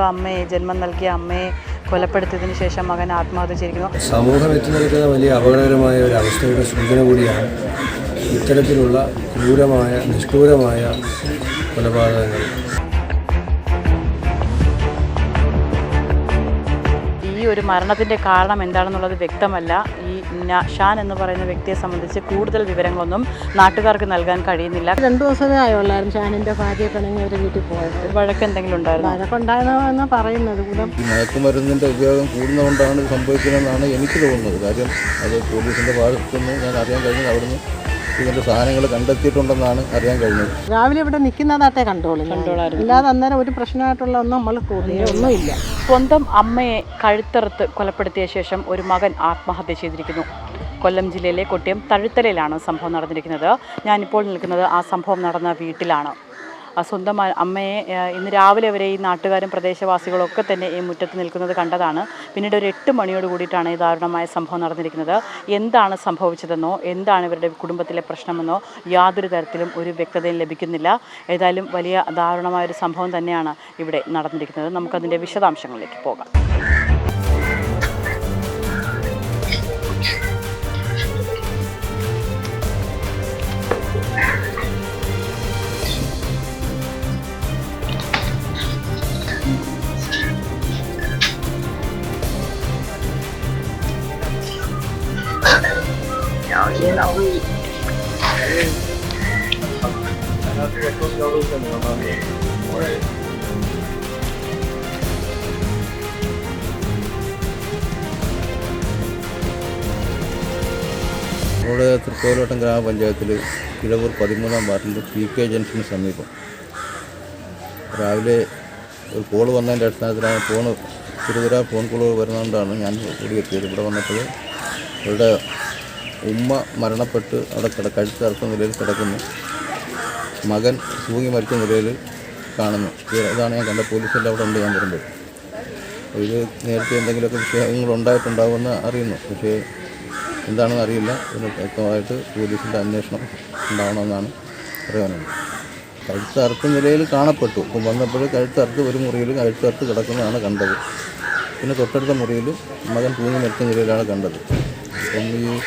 സ്വന്തം അമ്മയെ ജന്മം നൽകിയ അമ്മയെ കൊലപ്പെടുത്തിയതിനു ശേഷം മകൻ ആത്മഹത്യ ചെയ്തിരിക്കുന്നു. സമൂഹം എത്തി നിൽക്കുന്ന വലിയ അപകടകരമായ ഒരു അവസ്ഥയുടെ സൂചന കൂടിയാണ് ഇത്തരത്തിലുള്ള ക്രൂരമായ നിഷ്ഠൂരമായ കൊലപാതകങ്ങൾ. ഈ ഒരു മരണത്തിന്റെ കാരണം എന്താണെന്നുള്ളത് വ്യക്തമല്ല. ഷാൻ എന്ന് പറയുന്ന വ്യക്തിയെ സംബന്ധിച്ച് കൂടുതൽ വിവരങ്ങളൊന്നും നാട്ടുകാർക്ക് നൽകാൻ കഴിയുന്നില്ല. രണ്ടു ദിവസമേ ആയുള്ളായിരുന്നു ഷാനിന്റെ ഭാര്യ പിണങ്ങി ഒരു വീട്ടിൽ പോയത് വഴക്ക് എന്തെങ്കിലും ഉണ്ടായിരുന്നു? വഴക്കുണ്ടായെന്നാണ് പറയുന്നത്. മയക്കുമരുന്നിന്റെ ഉപയോഗം കൂടുന്നതുകൊണ്ടാണ് സംഭവിക്കുന്നതെന്നാണ് എനിക്ക് തോന്നുന്നത്. കാര്യം അത് പോലീസിന്റെ ഭാഗത്തുനിന്ന് ഞാൻ അറിയാൻ കഴിഞ്ഞത് അവിടുന്ന് ഇതിന്റെ സാധനങ്ങൾ കണ്ടെത്തിയിട്ടുണ്ടെന്നാണ് അറിയാൻ കഴിഞ്ഞത്. രാവിലെ ഇവിടെ നിൽക്കുന്നതാട്ടെ കണ്ടോളൂ ഇല്ലാതെ അല്ലാതെ അന്നേരം ഒരു പ്രശ്നമായിട്ടുള്ള ഒന്നും നമ്മൾ ഒന്നുമില്ല. സ്വന്തം അമ്മയെ കഴുത്തറുത്ത് കൊലപ്പെടുത്തിയ ശേഷം ഒരു മകൻ ആത്മഹത്യ ചെയ്തിരിക്കുന്നു. കൊല്ലം ജില്ലയിലെ കൊട്ടിയം തഴുത്തലയിലാണ് സംഭവം നടന്നിരിക്കുന്നത്. ഞാനിപ്പോൾ നിൽക്കുന്നത് ആ സംഭവം നടന്ന വീട്ടിലാണ്. സ്വന്തം അമ്മയെ ഇന്ന് രാവിലെ വരെ ഈ നാട്ടുകാരും പ്രദേശവാസികളൊക്കെ തന്നെ ഈ മുറ്റത്ത് നിൽക്കുന്നത് കണ്ടതാണ്. പിന്നീട് ഒരു എട്ട് മണിയോട് കൂടിയിട്ടാണ് ഈ ദാരുണമായ സംഭവം നടന്നിരിക്കുന്നത്. എന്താണ് സംഭവിച്ചതെന്നോ എന്താണ് ഇവരുടെ കുടുംബത്തിലെ പ്രശ്നമെന്നോ യാതൊരു തരത്തിലും ഒരു വ്യക്തതയും ലഭിക്കുന്നില്ല. ഏതായാലും വലിയ ദാരുണമായ ഒരു സംഭവം തന്നെയാണ് ഇവിടെ നടന്നിരിക്കുന്നത്. നമുക്കതിന്റെ വിശദാംശങ്ങളിലേക്ക് പോകാം. നമ്മുടെ തൃക്കോലോട്ടം ഗ്രാമപഞ്ചായത്തിൽ കിഴവൂർ പതിമൂന്നാം വാർഡിൽ പി കെ ജംഗ്ഷന് സമീപം. രാവിലെ ഒരു കോൾ വന്നതിന്റെ അടിസ്ഥാനത്തിലാണ് ഫോൺ തിരുതര ഫോൺ കോൾ വരുന്നതുകൊണ്ടാണ് ഞാൻ കൂടി എത്തിയത്. ഇവിടെ വന്നപ്പോൾ ഇവിടെ ഉമ്മ മരണപ്പെട്ട് അവിടെ കിട കഴുത്ത് അറുത്ത നിലയിൽ കിടക്കുന്നു. മകൻ തൂങ്ങി മരിച്ച നിലയിൽ കാണുന്നു. ഇതാണ് ഞാൻ കണ്ട പോലീസെല്ലാം അവിടെ ഉണ്ട് ഞാൻ വരുമ്പോൾ. ഇത് നേരത്തെ എന്തെങ്കിലുമൊക്കെ വിഷയങ്ങൾ ഉണ്ടായിട്ടുണ്ടാകുമെന്ന് അറിയുന്നു. പക്ഷേ എന്താണെന്ന് അറിയില്ല. ഇതിന് വ്യക്തമായിട്ട് പോലീസിന്റെ അന്വേഷണം ഉണ്ടാവണമെന്നാണ് പറയാനുള്ളത് കഴുത്തറുത്ത നിലയിൽ കാണപ്പെട്ടു. ഇപ്പം വന്നപ്പോൾ കഴുത്തറുത്ത് ഒരു മുറിയിൽ കഴുത്തറുത്ത് കിടക്കുന്നതാണ് കണ്ടത്. പിന്നെ തൊട്ടടുത്ത മുറിയിൽ മകൻ തൂങ്ങി മരിച്ച നിലയിലാണ് കണ്ടത്. അപ്പം ഈ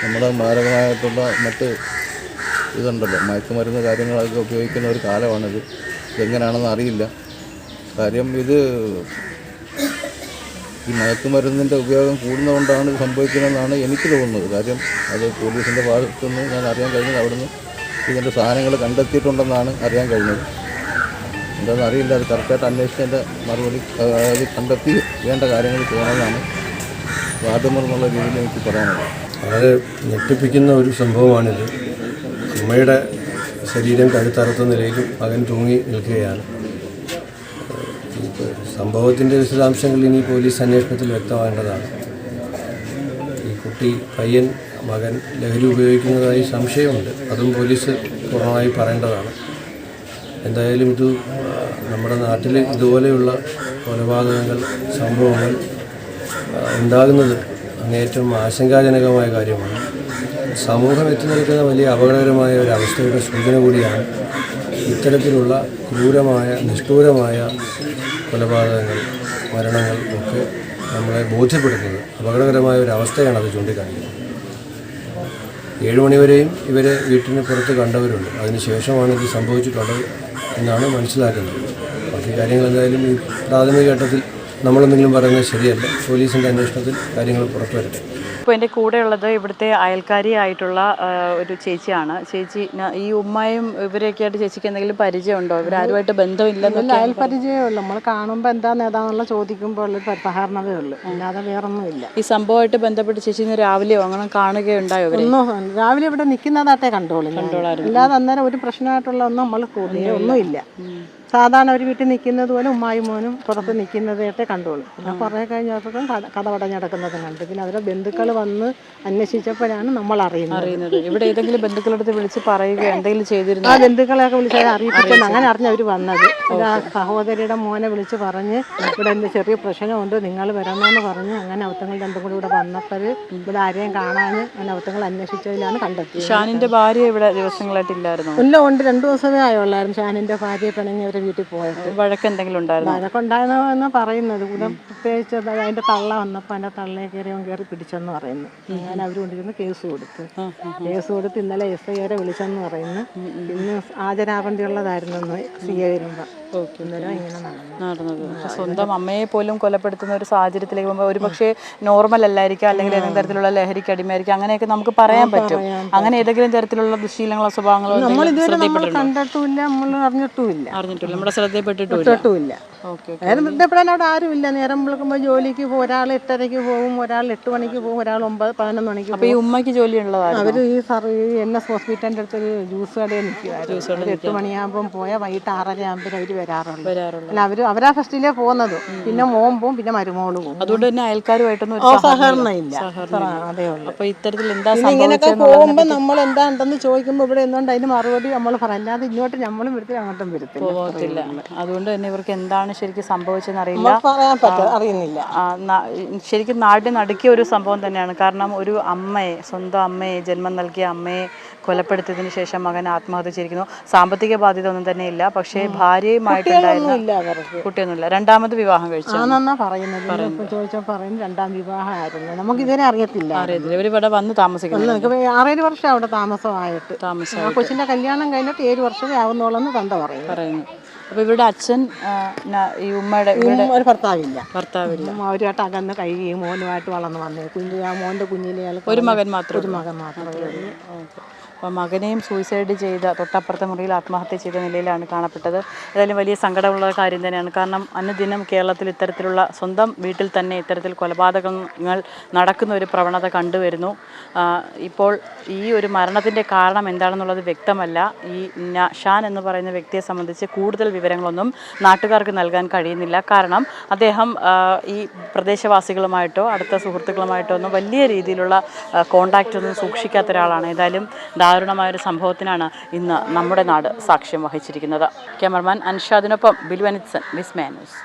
നമ്മുടെ മാരകമായിട്ടുള്ള മറ്റ് ഇതുണ്ടല്ലോ മയക്കുമരുന്ന് കാര്യങ്ങളൊക്കെ ഉപയോഗിക്കുന്ന ഒരു കാലമാണിത്. ഇതെങ്ങനെയാണെന്ന് അറിയില്ല. കാര്യം ഇത് ഈ മയക്കുമരുന്നിന്റെ ഉപയോഗം കൂടുന്നതുകൊണ്ടാണ് ഇത് സംഭവിക്കുന്നതെന്നാണ് എനിക്ക് തോന്നുന്നത്. കാര്യം അത് പോലീസിന്റെ ഭാഗത്തുനിന്ന് ഞാൻ അറിയാൻ കഴിഞ്ഞത് അവിടുന്ന് ഇതിന്റെ സാധനങ്ങൾ കണ്ടെത്തിയിട്ടുണ്ടെന്നാണ് അറിയാൻ കഴിഞ്ഞത്. എന്താണെന്ന് അറിയില്ല അത് കറക്റ്റായിട്ട് അന്വേഷിച്ചതിന്റെ മറുപടി അതായത് അത് കണ്ടെത്തി വേണ്ട കാര്യങ്ങൾ ചെയ്യണമെന്നാണ് എന്നുള്ള രീതിയിൽ എനിക്ക് പറയാനുള്ളത്. വളരെ ഞെട്ടിപ്പിക്കുന്ന ഒരു സംഭവമാണിത്. അമ്മയുടെ ശരീരം കഴുത്തറുത്ത നിലയിൽ മകൻ തൂങ്ങി നിൽക്കുകയാണ്. സംഭവത്തിന്റെ വിശദാംശങ്ങൾ ഇനി പോലീസ് അന്വേഷണത്തിൽ വ്യക്തമാകേണ്ടതാണ്. ഈ കുട്ടി പയ്യൻ മകൻ ലഹരി ഉപയോഗിക്കുന്നതായി സംശയമുണ്ട്. അതും പോലീസ് പൂർണമായി പറയേണ്ടതാണ്. എന്തായാലും ഇത് നമ്മുടെ നാട്ടിൽ ഇതുപോലെയുള്ള കൊലപാതകങ്ങൾ സംഭവങ്ങൾ ആ, ഉണ്ടാകുന്നത് ഏറ്റവും ആശങ്കാജനകമായ കാര്യമാണ്. സമൂഹം എത്തി നിൽക്കുന്ന വലിയ അപകടകരമായ ഒരു അവസ്ഥയുടെ സൂചന കൂടിയാണ് ഇത്തരത്തിലുള്ള ക്രൂരമായ നിഷ്ഠൂരമായ കൊലപാതകങ്ങൾ മരണങ്ങൾ ഒക്കെ നമ്മളെ ബോധ്യപ്പെടുത്തുന്നത്. അപകടകരമായ ഒരു അവസ്ഥയാണ് അത് ചൂണ്ടിക്കാണിക്കുന്നത്. ഏഴ് മണിവരെയും ഇവരെ വീട്ടിന് പുറത്ത് കണ്ടവരുണ്ട്. അതിനുശേഷമാണ് ഇത് സംഭവിച്ചിട്ടുള്ളത് എന്നാണ് മനസ്സിലാക്കുന്നത്. ബാക്കി കാര്യങ്ങൾ എന്തായാലും ഈ പ്രാഥമിക ഘട്ടത്തിൽ നമ്മളെന്തെങ്കിലും പറയുന്നത് ശരിയല്ല. പോലീസിന്റെ അന്വേഷണത്തിൽ കാര്യങ്ങൾ പുറത്തു വരട്ടെ. ഇപ്പോൾ എന്റെ കൂടെയുള്ളത് ഇവിടുത്തെ അയൽക്കാരിയായിട്ടുള്ള ഒരു ചേച്ചിയാണ്. ചേച്ചി ഈ ഉമ്മയും ഇവരെയൊക്കെ ആയിട്ട് ചേച്ചിക്ക് എന്തെങ്കിലും പരിചയമുണ്ടോ? ഇവരാരുമായിട്ട് ഇല്ല ബന്ധമില്ലെന്നൊക്കെ അയൽ പരിചയമേ ഉള്ളൂ. നമ്മൾ കാണുമ്പോൾ എന്താന്ന് ഏതാന്നുള്ള ചോദിക്കുമ്പോൾ ഉള്ളൊരു സഹകരണമേ ഉള്ളൂ. അല്ലാതെ വേറൊന്നുമില്ല. ഈ സംഭവമായിട്ട് ബന്ധപ്പെട്ട് ചേച്ചി ഇന്ന് രാവിലെയോ അങ്ങനെ കാണുകയുണ്ടായോ ഒന്നും രാവിലെ ഇവിടെ നിൽക്കുന്നതാട്ടേ കണ്ടോളൂ ഞാൻ. അല്ലാതെ അന്നേരം ഒരു പ്രശ്നമായിട്ടുള്ള ഒന്നും നമ്മൾ കൂടുതലൊന്നുമില്ല ഒന്നുമില്ല. സാധാരണ ഒരു വീട്ടിൽ നിൽക്കുന്നത് പോലെ ഉമ്മായും മോനും പുറത്ത് നിൽക്കുന്നതായിട്ടേ കണ്ടോളൂ പിന്നെ കുറേ കഴിഞ്ഞപ്പോഴും കട കഥ പടഞ്ഞടക്കുന്നതും കണ്ടു. പിന്നെ അവരെ ബന്ധുക്കൾ വന്ന് അന്വേഷിച്ചപ്പോഴാണ് നമ്മൾ അറിയുന്നത്. ഇവിടെ ഏതെങ്കിലും ബന്ധുക്കളെടുത്ത് വിളിച്ച് പറയുക എന്തെങ്കിലും ചെയ്തിരുന്നു? ആ ബന്ധുക്കളെയൊക്കെ വിളിച്ച് അറിയിപ്പിച്ചു. അങ്ങനെ അറിഞ്ഞ് അവർ വന്നത്. ആ സഹോദരിയുടെ മോനെ വിളിച്ച് പറഞ്ഞ് ഇവിടെ എന്ത് ചെറിയ പ്രശ്നമുണ്ട് നിങ്ങൾ വരണമെന്ന് പറഞ്ഞ് അങ്ങനെ അവത്തങ്ങൾ രണ്ടും കൂടി ഇവിടെ വന്നപ്പോൾ ഇവിടെ ആരെയും കാണാൻ അങ്ങനെ അവത്തങ്ങൾ അന്വേഷിച്ചതിലാണ് കണ്ടെത്തിയത്. ഷാനിന്റെ ഭാര്യ ഇവിടെ ദിവസങ്ങളായിട്ടില്ലായിരുന്നു ഇല്ല ഉണ്ട്. രണ്ടു ദിവസമേ ആയുള്ളായിരുന്നു. ഷാനിന്റെ ഭാര്യ പിണങ്ങി ഒരു അവരെ വീട്ടിൽ പോയത്. വഴക്ക് എന്തെങ്കിലും ഉണ്ടായിരുന്നു എന്ന് പറയുന്നത് കൂടെ പ്രത്യേകിച്ച് അത് അതിന്റെ തള്ള വന്നപ്പോൾ അതിന്റെ തള്ളയെ കയറി അവൻ കയറി പിടിച്ചെന്ന് പറയുന്നു. ഞാൻ അവർ കൊണ്ടിരുന്ന് കേസ് കൊടുത്ത്. കേസ് കൊടുത്ത് ഇന്നലെ എസ് ഐ വരെ വിളിച്ചെന്ന് പറയുന്നു. ഇന്ന് ഹാജരാവേണ്ടിയുള്ളതായിരുന്നു സി എ വരുമ്പോൾ നടന്നു നടന്നത്. സ്വന്തം അമ്മയെ പോലും കൊലപ്പെടുത്തുന്ന ഒരു സാഹചര്യത്തിലേക്ക് പോകുമ്പോൾ ഒരു പക്ഷേ നോർമൽ അല്ലായിരിക്കാം അല്ലെങ്കിൽ ഏതെങ്കിലും തരത്തിലുള്ള ലഹരിക്ക് അടിമയായിരിക്കും അങ്ങനെയൊക്കെ നമുക്ക് പറയാൻ പറ്റും. അങ്ങനെ ഏതെങ്കിലും തരത്തിലുള്ള ദുശീലങ്ങളോ സ്വഭാവങ്ങളോ നമ്മൾ ഇതുവരെ കണ്ടിട്ടില്ല കണ്ടിട്ടുമില്ല നമ്മൾ അറിഞ്ഞിട്ടുമില്ല. അറിഞ്ഞിട്ടില്ല നമ്മുടെ ശ്രദ്ധയിൽപ്പെട്ടിട്ടില്ല ബന്ധപ്പെടാൻ അവിടെ ആരുമില്ല. നേരം വിളിക്കുമ്പോൾ ജോലിക്ക് പോകും. ഒരാൾ എട്ടരയ്ക്ക് പോകും. ഒരാൾ എട്ട് മണിക്ക് പോകും. ഒരാൾ ഒമ്പത് പതിനൊന്ന് മണിക്ക് പോകും ഈ ഉമ്മയ്ക്ക് ജോലി ഉള്ളതാണ് അവർ ഈ സർ ഈ എൻ എസ് ഹോസ്പിറ്റലിന്റെ അടുത്ത് ഒരു ജ്യൂസ് കടയിൽ നിൽക്കുമായിരുന്നു അവർ എട്ട് മണിയാകുമ്പം പോയാൽ വൈകിട്ട് ആറര ആകുമ്പോൾ അവർ വരാറുള്ളൂ. അല്ല അവർ അവരാ ഫസ്റ്റിലേ പോകുന്നത്. പിന്നെ മോൻ പോകും പിന്നെ മരുമോൾ പോകും അതുകൊണ്ട് തന്നെ അയൽക്കാരുമായിട്ടൊന്നും സഹകരണം ഇല്ല അതേ ഉള്ളൂ. അപ്പോൾ ഇത്തരത്തിൽ എന്താ ഇങ്ങനെയൊക്കെ പോകുമ്പോൾ നമ്മൾ എന്താണ്ടെന്ന് ചോദിക്കുമ്പോൾ ഇവിടെ എന്തുകൊണ്ട് അതിന് മറുപടി നമ്മൾ പറയാം അല്ലാതെ ഇങ്ങോട്ട് നമ്മളും വരുത്തി അങ്ങോട്ടും വരുത്തില്ല. അതുകൊണ്ട് തന്നെ ഇവർക്ക് എന്താണ് ശരിക്കും സംഭവിച്ചതെന്ന് അറിയില്ല പറയാൻ അറിയുന്നില്ല. ശരിക്കും നാടിനെ നടുക്കിയ ഒരു സംഭവം തന്നെയാണ്. കാരണം ഒരു അമ്മയെ സ്വന്തം അമ്മയെ ജന്മം നൽകിയ അമ്മയെ കൊലപ്പെടുത്തിയതിനു ശേഷം മകൻ ആത്മഹത്യ ചെയ്തിരിക്കുന്നു. സാമ്പത്തിക ബാധ്യത ഒന്നും തന്നെ ഇല്ല പക്ഷേ ഭാര്യയുമായിട്ടുണ്ടായിരുന്നു കുട്ടിയൊന്നുമില്ല. രണ്ടാമത് വിവാഹം കഴിച്ചു. രണ്ടാം വിവാഹമായിരുന്നു. നമുക്ക് ഇതുവരെ അറിയത്തില്ല. വന്ന് താമസിക്കുന്നു. ആറേഴ് വർഷം അവിടെ താമസമായിട്ട്. താമസം കൊച്ചിന്റെ കല്യാണം കഴിഞ്ഞിട്ട് ഏഴ് വർഷമേ ആവുന്നോളെന്ന് തന്ത പറയുന്നു. പറയുന്നു. അപ്പൊ ഇവരുടെ അച്ഛൻ ഈ ഉമ്മയുടെ ഒരു ഭർത്താവില്ല. ഭർത്താവില്ല. അവരുമായിട്ട് അകന്ന് കഴിയുകയും മോനുമായിട്ട് വളർന്നു വന്നേ കുഞ്ഞു ആ മോന്റെ കുഞ്ഞിലെ ഒരു മകൻ മാത്രം ഒരു മകൻ മാത്രമേ അപ്പോൾ മകനെയും സൂയിസൈഡ് ചെയ്ത തൊട്ടപ്പുറത്തെ മുറിയിൽ ആത്മഹത്യ ചെയ്ത നിലയിലാണ് കാണപ്പെട്ടത്. ഏതായാലും വലിയ സങ്കടമുള്ള കാര്യം തന്നെയാണ്. കാരണം അനുദിനം കേരളത്തിൽ ഇത്തരത്തിലുള്ള സ്വന്തം വീട്ടിൽ തന്നെ ഇത്തരത്തിൽ കൊലപാതകങ്ങൾ നടക്കുന്ന ഒരു പ്രവണത കണ്ടുവരുന്നു. ഇപ്പോൾ ഈ ഒരു മരണത്തിന്റെ കാരണം എന്താണെന്നുള്ളത് വ്യക്തമല്ല. ഈ ഷാൻ എന്ന് പറയുന്ന വ്യക്തിയെ സംബന്ധിച്ച് കൂടുതൽ വിവരങ്ങളൊന്നും നാട്ടുകാർക്ക് നൽകാൻ കഴിയുന്നില്ല. കാരണം അദ്ദേഹം ഈ പ്രദേശവാസികളുമായിട്ടോ അടുത്ത സുഹൃത്തുക്കളുമായിട്ടോ ഒന്നും വലിയ രീതിയിലുള്ള കോണ്ടാക്റ്റ് ഒന്നും സൂക്ഷിക്കാത്ത ഒരാളാണ്. ഏതായാലും ദാരുണമായൊരു സംഭവത്തിനാണ് ഇന്ന് നമ്മുടെ നാട് സാക്ഷ്യം വഹിച്ചിരിക്കുന്നത്. ക്യാമറമാൻ അൻഷാദിനൊപ്പം ബിൽവനിത്സൻ മിസ് ന്യൂസ്